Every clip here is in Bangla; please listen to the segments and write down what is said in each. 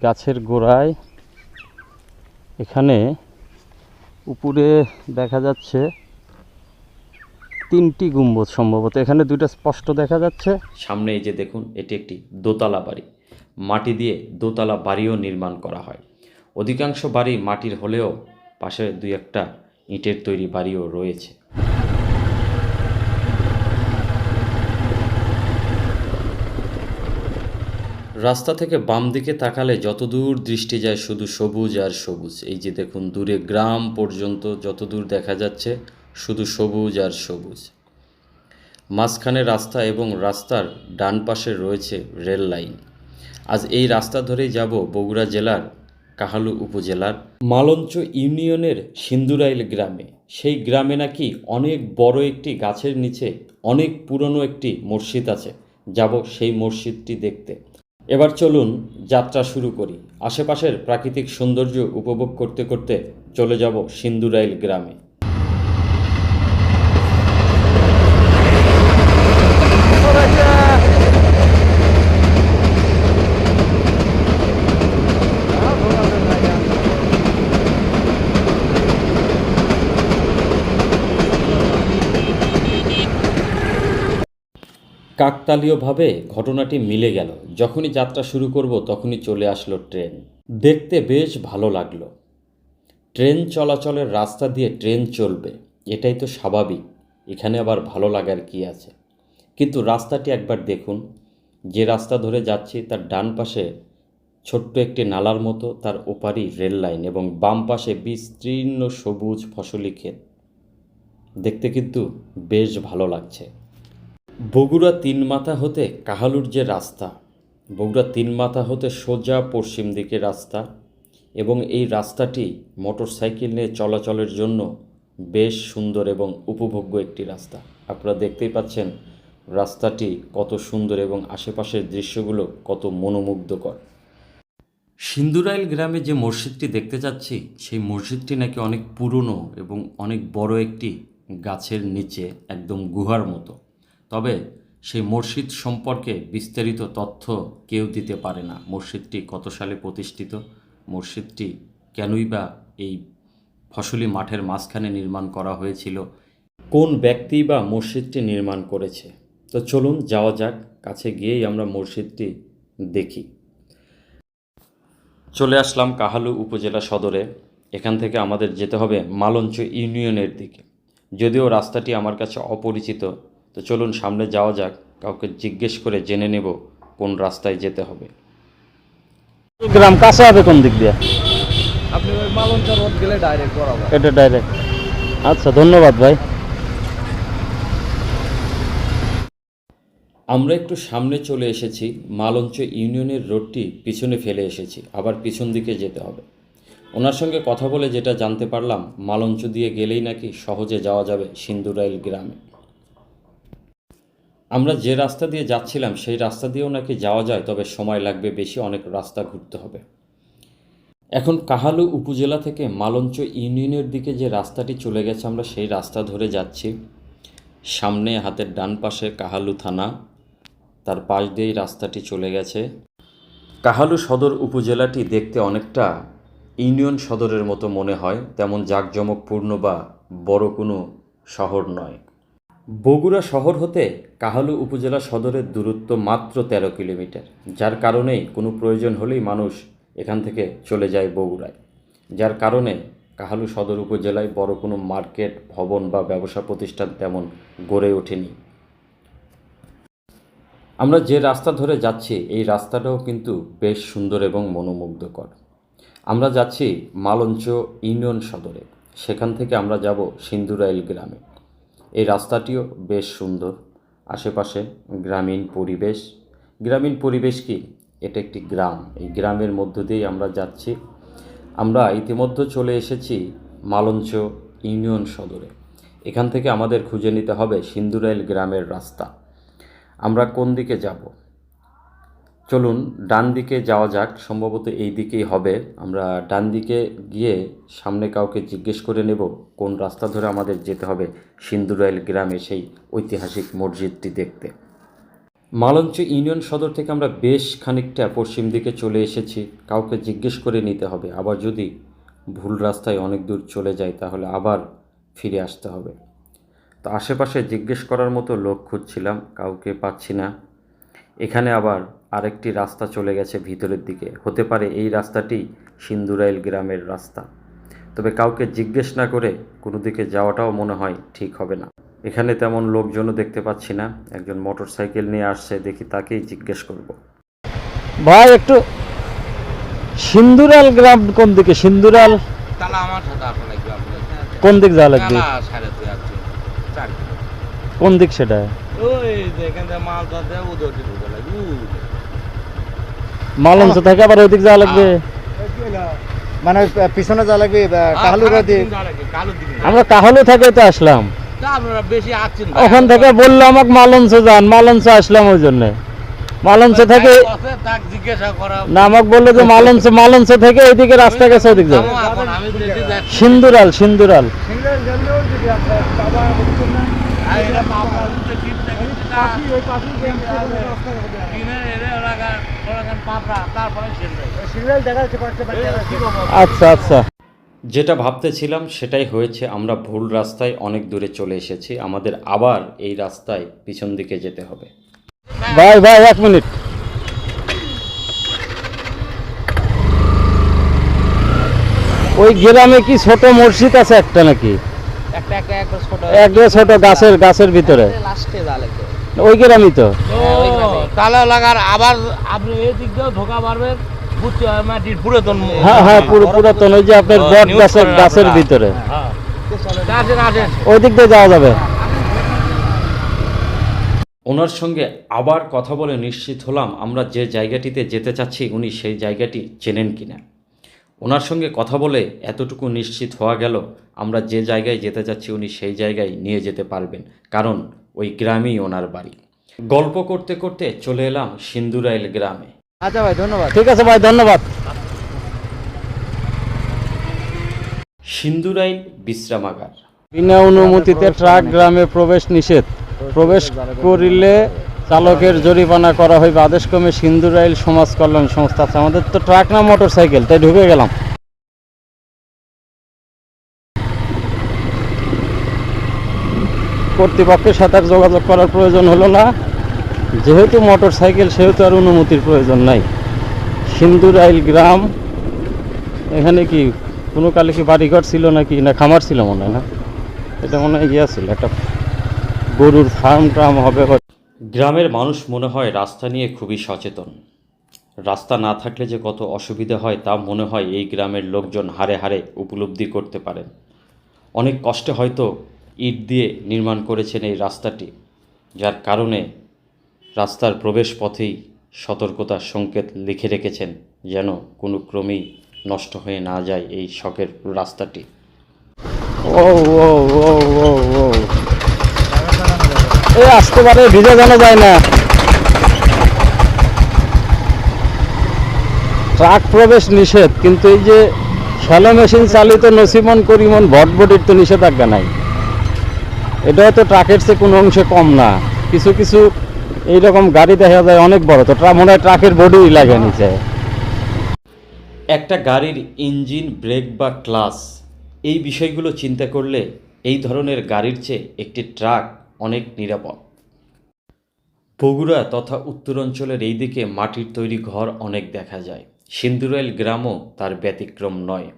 গাছের গোড়ায়। এখানে উপরে দেখা যাচ্ছে তিনটি গম্বুজ সম্ভবত। এখানে দুইটা স্পষ্ট দেখা যাচ্ছে। সামনে এই যে দেখুন, এটি একটি দোতলা বাড়ি। মাটি দিয়ে দোতলা বাড়িও নির্মাণ করা হয়। অধিকাংশ বাড়ি মাটির হলেও পাশে দুই একটা ইটের তৈরি বাড়িও রয়েছে। রাস্তা থেকে বাম দিকে তাকালে যতদূর দৃষ্টি যায় শুধু সবুজ আর সবুজ। এই যে দেখুন, দূরে গ্রাম পর্যন্ত যতদূর দেখা যাচ্ছে শুধু সবুজ আর সবুজ। মাঝখানে রাস্তা এবং রাস্তার ডান পাশে রয়েছে রেল লাইন। আজ এই রাস্তা ধরেই যাব বগুড়া জেলার কাহালু উপজেলার মালঞ্চ ইউনিয়নের সিন্দুরাইল গ্রামে। সেই গ্রামে নাকি অনেক বড় একটি গাছের নিচে অনেক পুরনো একটি মসজিদ আছে। যাব সেই মসজিদটি দেখতে। এবার চলুন যাত্রা শুরু করি। আশেপাশের প্রাকৃতিক সৌন্দর্য উপভোগ করতে করতে চলে যাব সিন্দুরাইল গ্রামে। কাকতালীয়ভাবে ঘটনাটি মিলে গেল। যখনই যাত্রা শুরু করব, তখনই চলে আসলো ট্রেন। দেখতে বেশ ভালো লাগল। ট্রেন চলাচলের রাস্তা দিয়ে ট্রেন চলবে, এটাই তো স্বাভাবিক। এখানে আবার ভালো লাগার কি আছে? কিন্তু রাস্তাটি একবার দেখুন। যে রাস্তা ধরে যাচ্ছি, তার ডান পাশে ছোট্ট একটি নালার মতো, তার ওপারই রেল লাইন এবং বাম পাশে বিস্তীর্ণ সবুজ ফসলি ক্ষেত। দেখতে কিন্তু বেশ ভালো লাগছে। বগুড়া তিন মাথা হতে কাহালুর যে রাস্তা, বগুড়া তিন মাথা হতে সোজা পশ্চিম দিকে রাস্তা এবং এই রাস্তাটি মোটরসাইকেল নিয়ে চলাচলের জন্য বেশ সুন্দর এবং উপভোগ্য একটি রাস্তা। আপনারা দেখতেই পাচ্ছেন রাস্তাটি কত সুন্দর এবং আশেপাশের দৃশ্যগুলো কত মনোমুগ্ধকর। সিন্দুরাইল গ্রামে যে মসজিদটি দেখতে যাচ্ছি, সেই মসজিদটি নাকি অনেক পুরনো এবং অনেক বড় একটি গাছের নিচে একদম গুহার মতো। তবে সেই মসজিদ সম্পর্কে বিস্তারিত তথ্য কেউ দিতে পারে না। মসজিদটি কত সালে প্রতিষ্ঠিত? মসজিদটি কেনই বা এই ফসলি মাঠের মাঝখানে নির্মাণ করা হয়েছিল? কোন ব্যক্তি বা মসজিদটি নির্মাণ করেছে? তো চলুন যাওয়া যাক, কাছে গিয়েই আমরা মসজিদটি দেখি। চলে আসলাম কাহালু উপজেলা সদরে। এখান থেকে আমাদের যেতে হবে মালঞ্চ ইউনিয়নের দিকে। যদিও রাস্তাটি আমার কাছে অপরিচিত তো চলুন সামনে যাওয়া যাক কাউকে জিজ্ঞেস করে জেনে নেব কোন রাস্তায় যেতে হবে। গ্রাম কাছে হবে কোন দিক দিয়ে? আপনি ওই মালঞ্চা রোড গেলে ডাইরেক্ট বরাবর। এটা ডাইরেক্ট আচ্ছা ধন্যবাদ ভাই। আমরা একটু সামনে চলে এসেছি মালঞ্চ ইউনিয়নের রোডটি পিছনে ফেলে এসেছি আবার পিছন দিকে যেতে হবে। ওনার সঙ্গে কথা বলে যেটা জানতে পারলাম মালঞ্চ দিয়ে গেলেই নাকি সহজে যাওয়া যাবে সিন্দুরাইল গ্রামে। আমরা যে রাস্তা দিয়ে যাচ্ছিলাম সেই রাস্তা দিয়েও নাকি যাওয়া যায় তবে সময় লাগবে বেশি অনেক রাস্তা ঘুরতে হবে। এখন কাহালু উপজেলা থেকে মালঞ্চ ইউনিয়নের দিকে যে রাস্তাটি চলে গেছে আমরা সেই রাস্তা ধরে যাচ্ছি। সামনে হাতের ডান পাশে কাহালু থানা তার পাশ দিয়েই রাস্তাটি চলে গেছে। কাহালু সদর উপজেলাটি দেখতে অনেকটা ইউনিয়ন সদরের মতো মনে হয় তেমন জাঁকজমকপূর্ণ বা বড় কোনো শহর নয়। বগুড়া শহর হতে কাহালু উপজেলা সদরের দূরত্ব মাত্র তেরো কিলোমিটার, যার কারণেই কোনো প্রয়োজন হলেই মানুষ এখান থেকে চলে যায় বগুড়ায়। যার কারণে কাহালু সদর উপজেলায় বড় কোনো মার্কেট, ভবন বা ব্যবসা প্রতিষ্ঠান তেমন গড়ে ওঠেনি। আমরা যে রাস্তা ধরে যাচ্ছি, এই রাস্তাটাও কিন্তু বেশ সুন্দর এবং মনোমুগ্ধকর। আমরা যাচ্ছি মালঞ্চ ইউনিয়ন সদরে। সেখান থেকে আমরা যাব সিন্দুরাইল গ্রামে। এই রাস্তাটিও বেশ সুন্দর। আশেপাশে গ্রামীণ পরিবেশ। গ্রামীণ পরিবেশ কি? এটা একটি গ্রাম। এই গ্রামের মধ্য দিয়েই আমরা যাচ্ছি। আমরা ইতিমধ্যে চলে এসেছি মালঞ্চ ইউনিয়ন সদরে। এখান থেকে আমাদের খুঁজে নিতে হবে সিন্দুরাইল গ্রামের রাস্তা। আমরা কোন দিকে যাব? চলুন ডান দিকে যাওয়া যাক, সম্ভবত এই দিকেই হবে। আমরা ডান দিকে গিয়ে সামনে কাউকে জিজ্ঞেস করে নেব, কোন রাস্তা ধরে আমাদের যেতে হবে সিন্দুরাইল গ্রামে সেই ঐতিহাসিক মসজিদটি দেখতে। মালঞ্চ ইউনিয়ন সদর থেকে আমরা বেশ খানিকটা পশ্চিম দিকে চলে এসেছি। কাউকে জিজ্ঞেস করে নিতে হবে। আবার যদি ভুল রাস্তায় অনেক দূর চলে যায়, তাহলে আবার ফিরে আসতে হবে। তো আশেপাশে জিজ্ঞেস করার মতো লোক খুঁজছিলাম, কাউকে পাচ্ছি না। এখানে আবার আরেকটি রাস্তা চলে গেছে ভিতরের দিকে। হতে পারে এই রাস্তাটি সিন্দুরাইল গ্রামের রাস্তা। তবে কাউকে জিজ্ঞেস না করে কোনো দিকে যাওয়াটাও মনে হয় ঠিক হবে না। এখানে তেমন লোকজনও দেখতে পাচ্ছি না। একজন মোটর সাইকেল নিয়ে আসছে দেখি তাকেই জিজ্ঞেস করব। ভাই একটু সিন্দুরাল গ্রাম কোন দিকে? সিন্দুরাল কোন দিক যাওয়া লাগবে? কোন দিক সেটা? ওই এখান থেকে ঢুকে লাগবে আবার ওই দিক যাওয়া লাগবে। মানে পিছনে যা লাগবে কাহালুর। আমরা কাহলু থেকে তো আসলাম। ওখান থেকে বলল আমাকে মালঞ্চ যান মালঞ্চ আসলাম ওই জন্য। মালঞ্চ থেকে না আমাকে বলল যে মালঞ্চ মালঞ্চ থেকে এইদিকে রাস্তা গেছে ওদিক যাব সিন্দুরাল সিন্দুরাল। আচ্ছা আচ্ছা। যেটা ভাবতেছিলাম সেটাই হয়েছে আমরা ভুল রাস্তায় অনেক দূরে চলে এসেছি আমাদের আবার এই রাস্তায় পিছন দিকে যেতে হবে। ভাই ভাই এক মিনিট। ওই গ্রামে কি ছোট মসজিদ আছে একটা নাকি? একটা একটা একটা ছোট ছোট গাছের গাছের ভিতরে। লাস্টে ওই গ্রামই তো। তালা লাগার আবার আপনি এই দিক দিয়েও ঢোকা পারবেন মাটির পুরাতন হ্যাঁ হ্যাঁ পুরাতন ওই যে আপনার বট গাছের গাছের ভিতরে। আসেন আসেন। ওই দিক দিয়ে যাওয়া যাবে। ওনার সঙ্গে আবার কথা বলে নিশ্চিত হলাম আমরা যে জায়গাটিতে যেতে চাচ্ছি উনি সেই জায়গাটি চেনেন কিনা। ওনার সঙ্গে কথা বলে এতটুকু নিশ্চিত হওয়া গেল আমরা যে জায়গায় যেতে চাচ্ছি উনি সেই জায়গায় নিয়ে যেতে পারবেন। কারণ ওই গ্রামেই ওনার বাড়ি। গল্প করতে করতে চলে এলাম সিন্দুরাইল গ্রামে। আচ্ছা ভাই ধন্যবাদ। ঠিক আছে ভাই ধন্যবাদ। সিন্দুরাইল বিশ্রামাগার। বিনা অনুমতিতে ট্রাক গ্রামে প্রবেশ নিষেধ। প্রবেশ করিলে চালকের জরিমানা করা হইবে। আদেশ ক্রমে সিন্ধুরাইল সমাজ কল্যাণ সংস্থা আছে। আমাদের তো ট্রাক না মোটর সাইকেল তাই ঢুকে গেলাম। কর্তৃপক্ষের সাথে আর যোগাযোগ করার প্রয়োজন হলো না। যেহেতু মোটর সাইকেল সেহেতু আর অনুমতির প্রয়োজন নাই। সিন্ধুরাইল গ্রাম, এখানে কি কোনো কালে কি বাড়িঘর ছিল নাকি? না, খামার ছিল মনে হয় না। এটা মনে হয় ইয়া ছিল, একটা গরুর ফার্ম টার্ম হবে গ্রামের মানুষ মনে হয় রাস্তা নিয়ে খুবই সচেতন। রাস্তা না থাকলে যে কত অসুবিধা হয় তা মনে হয় এই গ্রামের লোকজন হারে হারে উপলব্ধি করতে পারেন। অনেক কষ্টে হয়তো ইট দিয়ে নির্মাণ করেছেন এই রাস্তাটি, যার কারণে রাস্তার প্রবেশ পথেই সতর্কতার সংকেত লিখে রেখেছেন, যেন কোনো ক্রমেই নষ্ট হয়ে না যায় এই শখের রাস্তাটি। ও ও ও ও ও আসতে পারে, ভিজে জানা যায় না। ট্রাক প্রবেশ নিষেধ, কিন্তু এই যে শ্যালো মেশিন চালিত নসিমন করিমন ভটভটির তো নিষেধাজ্ঞা নাই। এটাও তো ট্রাকের চেয়ে কোনো অংশে কম না। কিছু কিছু এইরকম গাড়ি দেখা যায় অনেক বড়। তো মনে হয় ট্রাকের বডি লাগে নিচে। একটা গাড়ির ইঞ্জিন ব্রেক বা ক্লাস এই বিষয়গুলো চিন্তা করলে এই ধরনের গাড়ির চেয়ে একটি ট্রাক অনেক নিরাপদ। বগুড়া তথা উত্তরাঞ্চলের এই দিকে মাটির তৈরি ঘর অনেক দেখা যায়। সিন্দুরাইল গ্রামও তার ব্যতিক্রম নয়।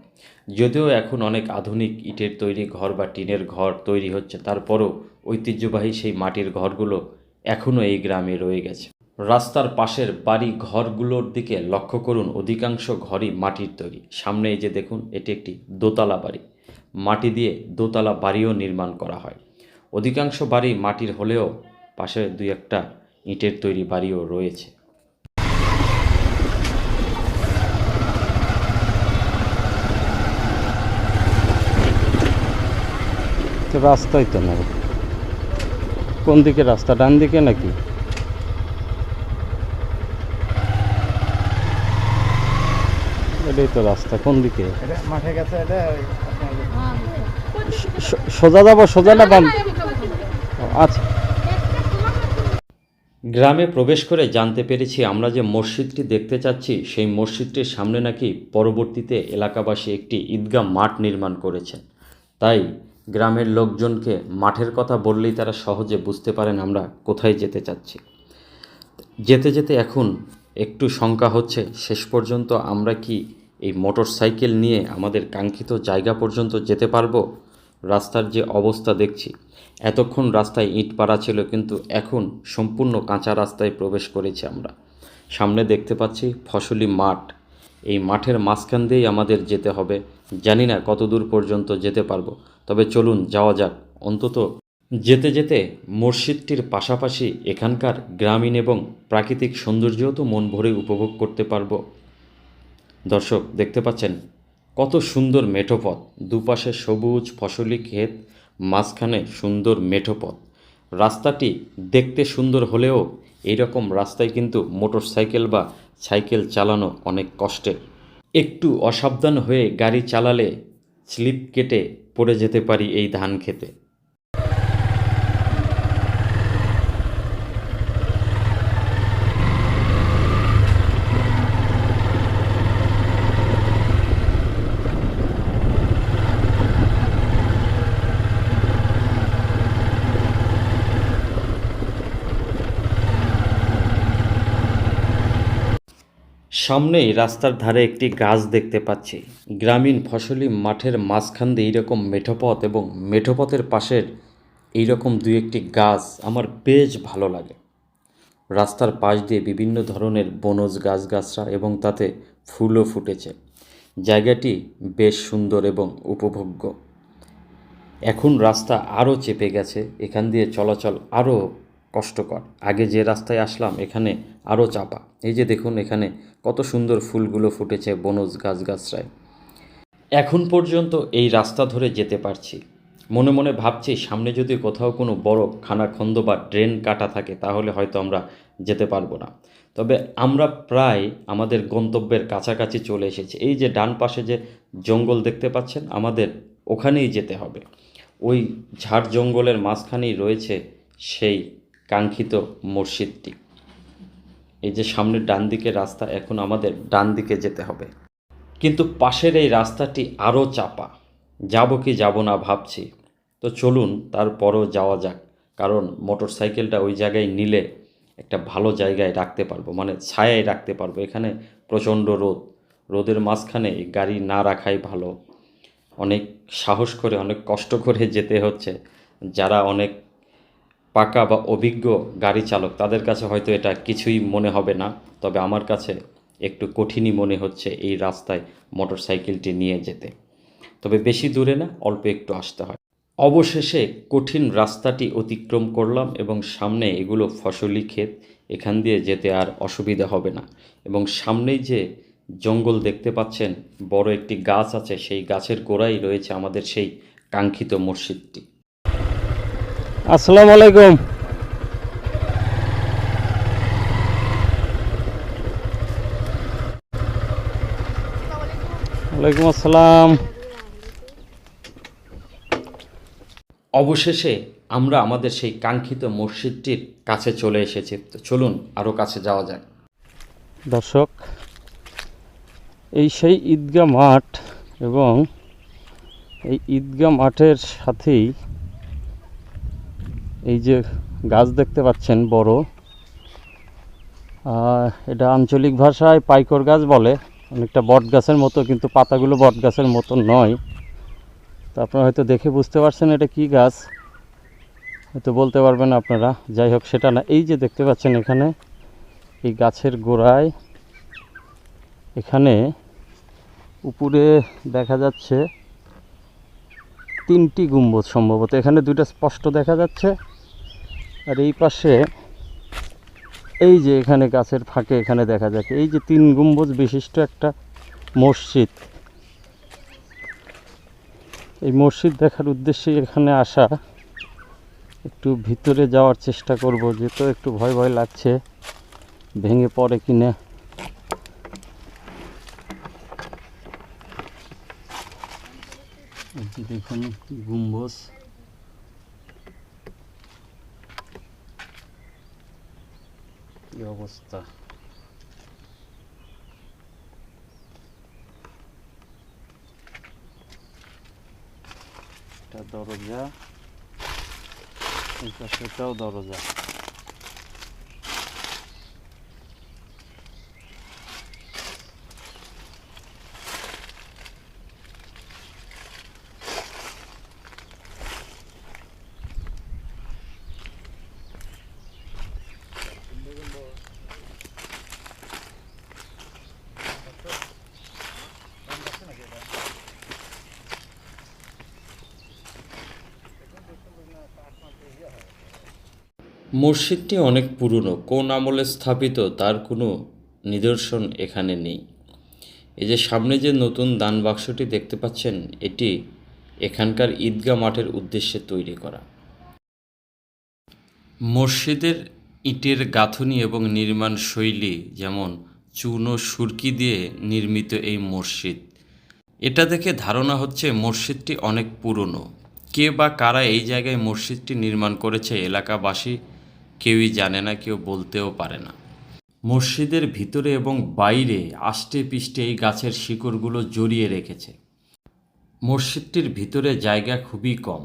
যদিও এখন অনেক আধুনিক ইটের তৈরি ঘর বা টিনের ঘর তৈরি হচ্ছে, তারপরও ঐতিহ্যবাহী সেই মাটির ঘরগুলো এখনও এই গ্রামে রয়ে গেছে। রাস্তার পাশের বাড়ি ঘরগুলোর দিকে লক্ষ্য করুন, অধিকাংশ ঘরই মাটির তৈরি। সামনে এই যে দেখুন, এটি একটি দোতলা বাড়ি। মাটি দিয়ে দোতলা বাড়িও নির্মাণ করা হয়। অধিকাংশ বাড়ি মাটির হলেও পাশে দুই একটা ইটের তৈরি বাড়িও রয়েছে। তো রাস্তাই তো না কোন দিকে রাস্তা ডান দিকে নাকি? এটাই তো রাস্তা কোন দিকে? এটা মাঠে গেছে এটা স- সোজা যাব সোজা না বাম? আচ্ছা। গ্রামে প্রবেশ করে জানতে পেরেছি আমরা যে মসজিদটি দেখতে চাচ্ছি সেই মসজিদটির সামনে নাকি পরবর্তীতে এলাকাবাসী একটি ঈদগাহ মাঠ নির্মাণ করেছেন। তাই গ্রামের লোকজনকে মাঠের কথা বললেই তারা সহজে বুঝতে পারেন আমরা কোথায় যেতে চাচ্ছি। যেতে যেতে এখন একটু শঙ্কা হচ্ছে, শেষ পর্যন্ত আমরা কি এই মোটর সাইকেল নিয়ে আমাদের কাঙ্ক্ষিত জায়গা পর্যন্ত যেতে পারব? রাস্তার যে অবস্থা দেখছি, এতক্ষণ রাস্তায় ইট পাড়া ছিল কিন্তু এখন সম্পূর্ণ কাঁচা রাস্তায় প্রবেশ করেছি আমরা। সামনে দেখতে পাচ্ছি ফসলি মাঠ। এই মাঠের মাঝখান দিয়েই আমাদের যেতে হবে। জানি না কত দূর পর্যন্ত যেতে পারব। তবে চলুন যাওয়া যাক। অন্তত যেতে যেতে মসজিদটির পাশাপাশি এখানকার গ্রামীণ এবং প্রাকৃতিক সৌন্দর্যও তো মন ভরে উপভোগ করতে পারব। দর্শক, দেখতে পাচ্ছেন? কত সুন্দর মেঠোপথ। দুপাশে সবুজ ফসলি ক্ষেত, মাঝখানে সুন্দর মেঠোপথ। রাস্তাটি দেখতে সুন্দর হলেও এইরকম রাস্তায় কিন্তু মোটরসাইকেল বা সাইকেল চালানো অনেক কষ্টের। একটু অসাবধান হয়ে গাড়ি চালালে স্লিপ কেটে পড়ে যেতে পারি এই ধান খেতে। সামনেই রাস্তার ধারে একটি গাছ দেখতে পাচ্ছি। গ্রামীণ ফসলি মাঠের মাঝখান দিয়ে এইরকম মেঠোপথ এবং মেঠোপথের পাশের এইরকম দুই একটি গাছ আমার বেশ ভালো লাগে। রাস্তার পাশ দিয়ে বিভিন্ন ধরনের বনজ গাছগাছরা এবং তাতে ফুলও ফুটেছে। জায়গাটি বেশ সুন্দর এবং উপভোগ্য। এখন রাস্তা আরও চেপে গেছে, এখান দিয়ে চলাচল আরও কষ্টকর। আগে যে রাস্তায় আসলাম, এখানে আরও চাপা। এই যে দেখুন, এখানে কত সুন্দর ফুলগুলো ফুটেছে বনজ গাছগাছরায়। এখন পর্যন্ত এই রাস্তা ধরে যেতে পারছি। মনে মনে ভাবছি, সামনে যদি কোথাও কোনো বড় খানাখন্দ বা ড্রেন কাটা থাকে, তাহলে হয়তো আমরা যেতে পারব না। তবে আমরা প্রায় আমাদের গন্তব্যের কাছাকাছি চলে এসেছি। এই যে ডান পাশে যে জঙ্গল দেখতে পাচ্ছেন, আমাদের ওখানেই যেতে হবে। ওই ঝাড় জঙ্গলের মাঝখানেই রয়েছে সেই কাঙ্ক্ষিত মসজিদটি। এই যে সামনের ডান দিকে রাস্তা, এখন আমাদের ডান দিকে যেতে হবে। কিন্তু পাশের এই রাস্তাটি আরও চাপা। যাব কি যাব না ভাবছি। তো চলুন তারপরও যাওয়া যাক। কারণ মোটর সাইকেলটা ওই জায়গায় নিলে একটা ভালো জায়গায় রাখতে পারব মানে ছায়ায় রাখতে পারব। এখানে প্রচণ্ড রোদ। রোদের মাঝখানে গাড়ি না রাখাই ভালো। অনেক সাহস করে, অনেক কষ্ট করে যেতে হচ্ছে। যারা অনেক পাকা বা অভিজ্ঞ গাড়ি চালক, তাদের কাছে হয়তো এটা কিছুই মনে হবে না। তবে আমার কাছে একটু কঠিনই মনে হচ্ছে এই রাস্তায় মোটর সাইকেলটি নিয়ে যেতে। তবে বেশি দূরে না, অল্প একটু আসতে হয়। অবশেষে কঠিন রাস্তাটি অতিক্রম করলাম এবং সামনে এগুলো ফসলি ক্ষেত, এখান দিয়ে যেতে আর অসুবিধা হবে না। এবং সামনেই যে জঙ্গল দেখতে পাচ্ছেন, বড় একটি গাছ আছে, সেই গাছের গোড়ায় রয়েছে আমাদের সেই কাঙ্ক্ষিত মসজিদটি। আসসালামু আলাইকুম। ওয়ালাইকুম আসসালাম। অবশেষে আমরা আমাদের সেই কাঙ্ক্ষিত মসজিদটির কাছে চলে এসেছি। তো চলুন আরও কাছে যাওয়া যাক। দর্শক এই সেই ঈদগাহ মাঠ এবং এই ঈদগাহ মাঠের সাথেই এই যে গাছ দেখতে পাচ্ছেন, বড়। এটা আঞ্চলিক ভাষায় পাইকর গাছ বলে। অনেকটা বট গাছের মতো, কিন্তু পাতাগুলো বট গাছের মতো নয়। তো আপনারা হয়তো দেখে বুঝতে পারছেন এটা কি গাছ। হয়তো বলতে পারবেন আপনারা। যাই হোক, সেটা না। এই যে দেখতে পাচ্ছেন এখানে, এই গাছের গোড়ায় এখানে উপরে দেখা যাচ্ছে তিনটি গুম্বদ সম্ভবত। এখানে দুইটা স্পষ্ট দেখা যাচ্ছে। আর এই পাশে এই যে এখানে গাছের ফাঁকে এখানে দেখা যাচ্ছে, এই যে তিন গম্বুজ বিশিষ্ট একটা মসজিদ। এই মসজিদ দেখার উদ্দেশ্যে এখানে আসা, একটু ভিতরে যাওয়ার চেষ্টা করব, যেহেতু একটু ভয় ভয় লাগছে, ভেঙে পড়ে কিনা। দেখুন, গম্বুজ। অবস্থা এটা দরজা এই দরজা মসজিদটি অনেক পুরনো। কোন আমলে স্থাপিত তার কোনো নিদর্শন এখানে নেই। এই যে সামনে যে নতুন দান বাক্সটি দেখতে পাচ্ছেন, এটি এখানকার ঈদগাহ মাঠের উদ্দেশ্যে তৈরি করা। মসজিদের ইটের গাঁথনি এবং নির্মাণ শৈলী যেমন চূন ও সুরকি দিয়ে নির্মিত এই মসজিদ, এটা দেখে ধারণা হচ্ছে মসজিদটি অনেক পুরনো। কে বা কারা এই জায়গায় মসজিদটি নির্মাণ করেছে, এলাকাবাসী কেউই জানে না, কেউ বলতেও পারে না। মসজিদের ভিতরে এবং বাইরে আষ্টে পিষ্টে এই গাছের শিকড়গুলো জড়িয়ে রেখেছে। মসজিদটির ভিতরে জায়গা খুবই কম।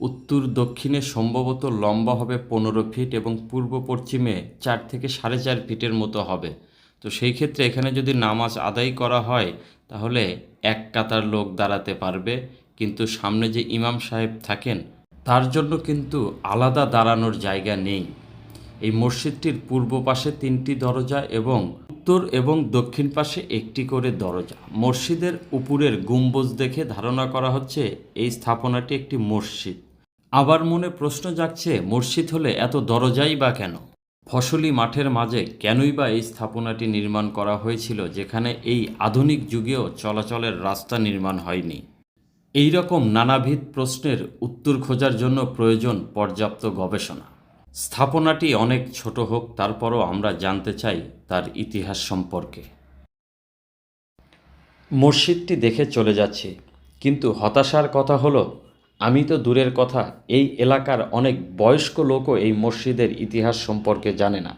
উত্তর দক্ষিণে সম্ভবত লম্বা হবে পনেরো ফিট এবং পূর্ব পশ্চিমে চার থেকে সাড়ে চার ফিটের মতো হবে। তো সেই ক্ষেত্রে এখানে যদি নামাজ আদায় করা হয়, তাহলে এক কাতার লোক দাঁড়াতে পারবে। কিন্তু সামনে যে ইমাম সাহেব থাকেন তার জন্য কিন্তু আলাদা দাঁড়ানোর জায়গা নেই। এই মসজিদটির পূর্ব পাশে তিনটি দরজা এবং উত্তর এবং দক্ষিণ পাশে একটি করে দরজা। মসজিদের উপরের গম্বুজ দেখে ধারণা করা হচ্ছে এই স্থাপনাটি একটি মসজিদ। আবার মনে প্রশ্ন জাগছে, মসজিদ হলে এত দরজাই বা কেন? ফসলি মাঠের মাঝে কেনই বা এই স্থাপনাটি নির্মাণ করা হয়েছিল, যেখানে এই আধুনিক যুগেও চলাচলের রাস্তা নির্মাণ হয়নি? এই রকম নানাবিধ প্রশ্নের উত্তর খোঁজার জন্য প্রয়োজন পর্যাপ্ত গবেষণা। স্থাপনাটি অনেক ছোট হোক, তারপরও আমরা জানতে চাই তার ইতিহাস সম্পর্কে। মসজিদটি দেখে চলে যাচ্ছি, কিন্তু হতাশার কথা হলো, আমি তো দূরের কথা, এই এলাকার অনেক বয়স্ক লোকও এই মসজিদের ইতিহাস সম্পর্কে জানে না।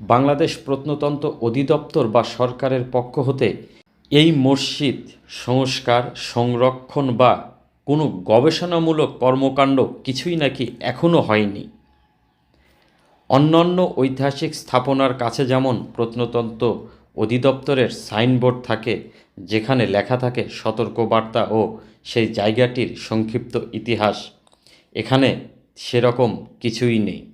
বাংলাদেশ প্রত্নতন্ত্র অধিদপ্তর বা সরকারের পক্ষ হতে এই মসজিদ সংস্কার, সংরক্ষণ বা কোনো গবেষণামূলক কর্মকাণ্ড কিছুই নাকি এখনও হয়নি। অন্যান্য ঐতিহাসিক স্থাপনার কাছে যেমন প্রত্নতন্ত্র অধিদপ্তরের সাইনবোর্ড থাকে, যেখানে লেখা থাকে সতর্কবার্তা ও সেই জায়গাটির সংক্ষিপ্ত ইতিহাস, এখানে সেরকম কিছুই নেই।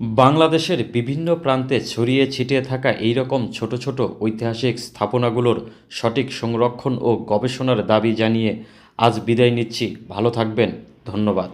বাংলাদেশের বিভিন্ন প্রান্তে ছড়িয়ে ছিটিয়ে থাকা এই রকম ছোট ছোট ঐতিহাসিক স্থাপনাগুলোর সঠিক সংরক্ষণ ও গবেষণার দাবি জানিয়ে আজ বিদায় নিচ্ছি। ভালো থাকবেন। ধন্যবাদ।